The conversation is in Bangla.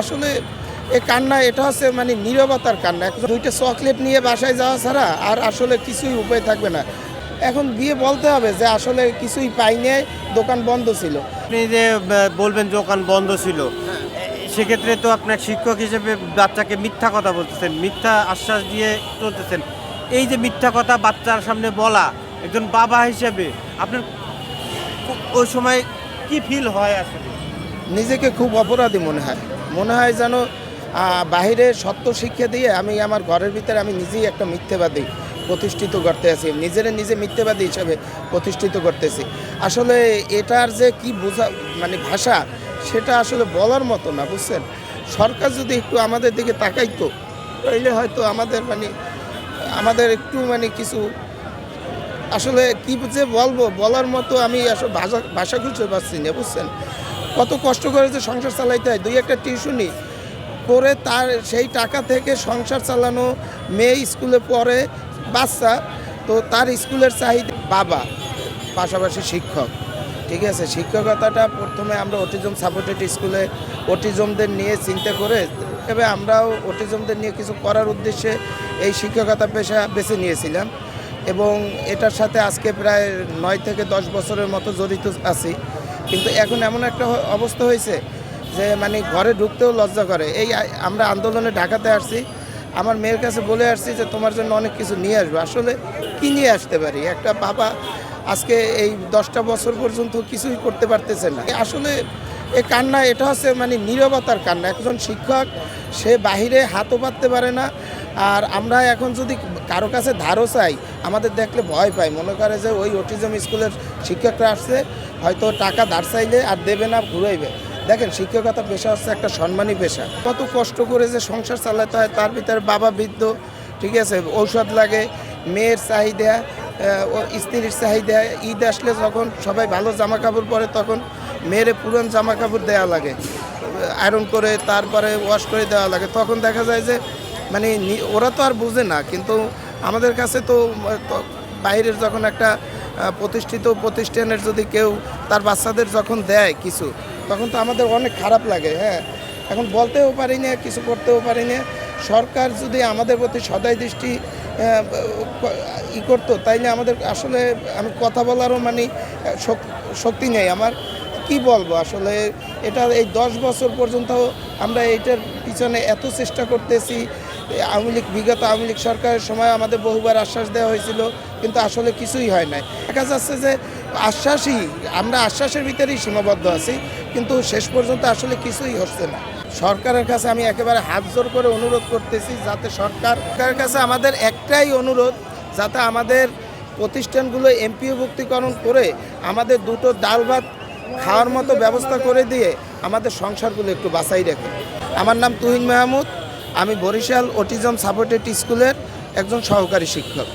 আসলে এ কান্না, এটা হচ্ছে মানে নীরবতার কান্না। দুইটা চকলেট নিয়ে বাসায় যাওয়া ছাড়া আর আসলে কিছুই উপায় থাকবে না। এখন গিয়ে বলতে হবে যে আসলে কিছুই পাইনি দোকান বন্ধ ছিল। আপনি যে বলবেন দোকান বন্ধ ছিল সেক্ষেত্রে তো আপনার শিক্ষক হিসেবে বাচ্চাকে মিথ্যা কথা বলতেছেন, মিথ্যা আশ্বাস দিয়ে চলতেছেন। এই যে মিথ্যা কথা বাচ্চার সামনে বলা, একজন বাবা হিসেবে আপনার ওই সময় কি ফিল হয় আসলে? নিজেকে খুব অপরাধী মনে হয়। মনে হয় যেন বাহিরে সত্য শিক্ষা দিয়ে আমি আমার ঘরের ভিতরে আমি নিজেই একটা মিথ্যেবাদী প্রতিষ্ঠিত করতে আছি। নিজের নিজে মিথ্যেবাদী হিসাবে প্রতিষ্ঠিত করতেছি। আসলে এটার যে কি বোঝা মানে ভাষা, সেটা আসলে বলার মতো না, বুঝছেন? সরকার যদি একটু আমাদের দিকে তাকাইতো, তাইলে হয়তো আমাদের মানে আমাদের একটু মানে কিছু, আসলে কি যে বলব, বলার মতো আমি আসলে ভাষা ভাষা খুঁজে পাচ্ছি না, বুঝছেন? কত কষ্ট করে যে সংসার চালাইতে হয়। দুই একটা টিউশনি করে তার সেই টাকা থেকে সংসার চালানো, মেয়ে স্কুলে পড়ে, বাচ্চা, তো তার স্কুলের চাহিদা বাবা, পাশাপাশি শিক্ষক। ঠিক আছে? শিক্ষকতাটা প্রথমে আমরা অটিজম সাপোর্টেড স্কুলে অটিজমদের নিয়ে চিন্তা করে তবে আমরাও অটিজমদের নিয়ে কিছু করার উদ্দেশ্যে এই শিক্ষকতা পেশা বেছে নিয়েছিলাম এবং এটার সাথে আজকে প্রায় নয় থেকে দশ বছরের মতো জড়িত আছি। কিন্তু এখন এমন একটা অবস্থা হয়েছে যে মানে ঘরে ঢুকতেও লজ্জা করে। এই আমরা আন্দোলনে ঢাকাতে আসছি, আমার মেয়ের কাছে বলে আসছি যে তোমার জন্য অনেক কিছু নিয়ে আসব। আসলে কি নিয়ে আসতে পারি? একটা বাবা আজকে এই দশটা বছর পর্যন্ত কিছুই করতে পারতেছে না। আসলে এ কান্না, এটা হচ্ছে মানে নীরবতার কান্না। একজন শিক্ষক, সে বাহিরে হাতও পাততে পারে না আর আমরা এখন যদি কারও কাছে ধারও চাই, আমাদের দেখলে ভয় পাই মনে করে যে ওই অটিজম স্কুলের শিক্ষকরা আসছে, হয়তো টাকা ধার চাইলে আর দেবে না, ঘুরাইবে। দেখেন শিক্ষকতা পেশা হচ্ছে একটা সম্মানী পেশা। কত কষ্ট করে যে সংসার চালাতে হয়, তার ভিতরে বাবা বৃদ্ধ, ঠিক আছে, ঔষধ লাগে, মেয়ের চাহিদা স্ত্রীর চাহিদা, ঈদ আসলে যখন সবাই ভালো জামা কাপড় পরে, তখন মেয়েরে পুরান জামা কাপড় দেওয়া লাগে আয়রন করে, তারপরে ওয়াশ করে দেওয়া লাগে। তখন দেখা যায় যে মানে ওরা তো আর বুঝে না, কিন্তু আমাদের কাছে তো বাইরের যখন একটা প্রতিষ্ঠিত প্রতিষ্ঠানের যদি কেউ তার বাচ্চাদের যখন দেয় কিছু, তখন তো আমাদের অনেক খারাপ লাগে হ্যাঁ। এখন বলতেও পারি না, কিছু করতেও পারি না। সরকার যদি আমাদের প্রতি সদাই দৃষ্টি ই করতো, তাইলে আমাদের আসলে আমি কথা বলারও মানে শক্তি নেই আমার। কি বলব আসলে, এটা এই দশ বছর পর্যন্ত আমরা এইটার পিছনে এত চেষ্টা করতেছি আওয়ামী লীগ, বিগত আওয়ামী লীগ সরকারের সময় আমাদের বহুবার আশ্বাস দেওয়া হয়েছিল, কিন্তু আসলে কিছুই হয় নাই। দেখা যাচ্ছে যে আশ্বাসই, আমরা আশ্বাসের ভিতরেই সীমাবদ্ধ আছি, কিন্তু শেষ পর্যন্ত আসলে কিছুই হচ্ছে না। সরকারের কাছে আমি একেবারে হাত জোর করে অনুরোধ করতেছি যাতে সরকার, সরকারের কাছে আমাদের একটাই অনুরোধ, যাতে আমাদের প্রতিষ্ঠানগুলো এমপিও এমপিওভুক্তিকরণ করে আমাদের দুটো ডাল ভাত খাওয়ার মতো ব্যবস্থা করে দিয়ে আমাদের সংসারগুলো একটু বাঁচাই রাখে। আমার নাম তুহিন মাহমুদ আমি বরিশাল অটিজম সাপোর্টেড স্কুলের একজন সহকারী শিক্ষক।